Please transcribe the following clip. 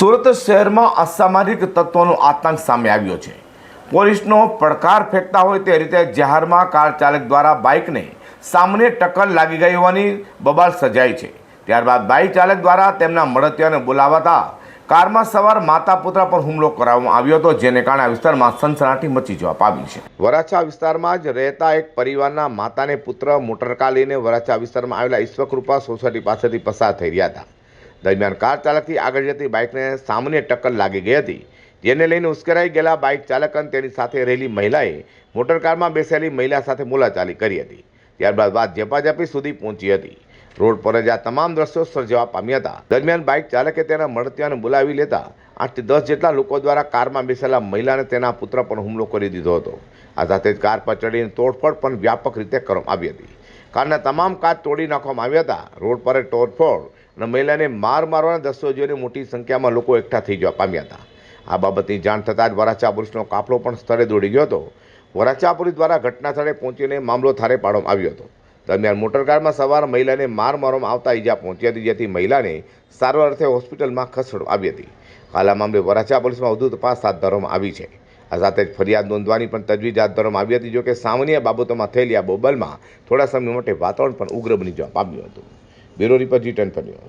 સુરત શહેરમાં અસામાજિક તત્વોનો આતંક સામે આવ્યો છે. પોલીસનો પડકાર ફેંકતા હોય તે રીતે જાહેરમાં કાર ચાલક દ્વારા બાઇકને સામાન્ય ટક્કર લાગી ગઈ હોવાની બબાલ સજાઈ છે. ત્યારબાદ બાઇક ચાલક દ્વારા તેમના મળતિયાને બોલાવતા કારમાં સવાર માતા પુત્ર પર હુમલો કરવામાં આવ્યો હતો, જેને કારણે આ વિસ્તારમાં સનસનાટી મચી જવા પામી છે. વરાછા વિસ્તારમાં જ રહેતા એક પરિવારના માતાને પુત્ર, મોટરકાર લઈને વરાછા વિસ્તારમાં આવેલા ઈશ્વકૃપા સોસાયટી પાસેથી પસાર થઈ રહ્યા હતા. દરમિયાન કાર ચાલકથી આગળ જતી બાઇકને સામાન્ય ટક્કર લાગી ગઈ હતી. જેને લઈને ઉશ્કેરાઈ ગયેલા બાઇક ચાલક અને તેની સાથે રહેલી મહિલાએ મોટરકારમાં બેસેલી મહિલા સાથે બોલાચાલી કરી હતી. ત્યારબાદ વાત ઝપાઝપી સુધી પહોંચી હતી. રોડ પર જ આ તમામ દ્રશ્યો સર્જવા પામ્યા હતા. દરમિયાન બાઇક ચાલકે તેના મળતિયાને બોલાવી લેતા આઠથી દસ જેટલા લોકો દ્વારા કારમાં બેસેલા મહિલાને તેના પુત્ર પર હુમલો કરી દીધો હતો. આ સાથે જ કાર પર ચડીને તોડફોડ પણ વ્યાપક રીતે કરવામાં આવી હતી. કારના તમામ કાચ તોડી નાખવામાં આવ્યા હતા. રોડ પર તોડફોડ અને મહિલાને માર મારવાના દ્રશ્યો મોટી સંખ્યામાં લોકો એકઠા થઈ જવા પામ્યા હતા. આ બાબતની જાણ થતાં જ વરાછા પોલીસનો કાફલો પણ સ્થળે દોડી ગયો હતો. વરાછા પોલીસ દ્વારા ઘટના સ્થળે પહોંચીને મામલો થારે પાડવામાં આવ્યો હતો. દરમિયાન મોટરકારમાં સવાર મહિલાને માર મારવામાં આવતા ઈજા પહોંચી હતી, જેથી મહિલાને સારવાર અર્થે હોસ્પિટલમાં ખસેડવામાં આવી હતી. હાલ આ મામલે વરાછા પોલીસમાં વધુ તપાસ હાથ ધરવામાં આવી છે. આ સાથે જ ફરિયાદ નોંધવાની પણ તજવીજ હાથ ધરવામાં આવી હતી, જોકે સામાન્ય બાબતોમાં થયેલી આ બોબલમાં થોડા સમય માટે વાતાવરણ પણ ઉગ્ર બની જવા પામ્યું હતું. રિપોર્ટ જી ટેન ન્યૂઝ